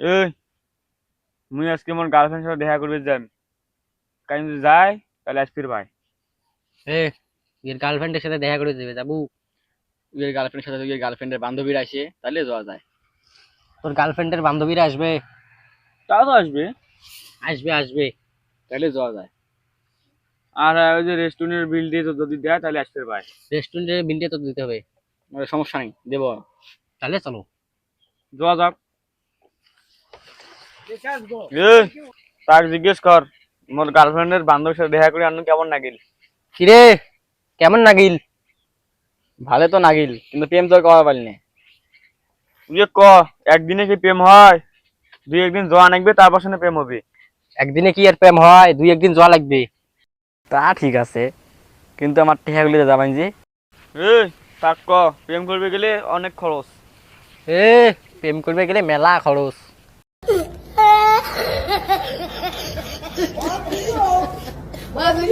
এই মুই আজকে মোর গার্লফ্রেন্ড সাথে দেখা করবে যান কাজ যদি যাই তাহলে আজ ফির ভাই এ এর গার্লফ্রেন্ডের সাথে দেখা করে দেবে যাব। তুই গার্লফ্রেন্ডের সাথে তুই গার্লফ্রেন্ডের বান্ধবীরা আসে তাহলে যাওয়া যায়। তোর গার্লফ্রেন্ডের বান্ধবীরা আসবে। তা তো আসবে। আসবে আসবে। তাহলে যাওয়া যায়। আর ওই যে রেস্টুরেন্টের বিল দিয়ে তো যদি দেয় তাহলে ফির ভাই রেস্টুরেন্টের বিলটা তো দিতে হবে। সমস্যা নেই দেবো। তাহলে চলো। যাওয়া যাক। তাক জিজ্ঞেস কর মোর গার্লফ্রেন্ডের বান্ধবীর সাথে দেখা করে আনু কেমন লাগিল কিরে কেমন নাগিল? ভালো তো নাগিল কিন্তু প্রেম করা তুই ক একদিনে কি প্রেম হয়? দুই একদিন জোয়া নাকবে তারপর শুনে প্রেম হবে? একদিনে কি আর প্রেম হয়? দুই একদিন যাওয়া লাগবে। তা ঠিক আছে কিন্তু আমার টেহাগুলি যাবান যে। এই তাক ক প্রেম করবে গেলে অনেক খরচ। এ প্রেম করবে গেলে মেলা খরচ। Mas o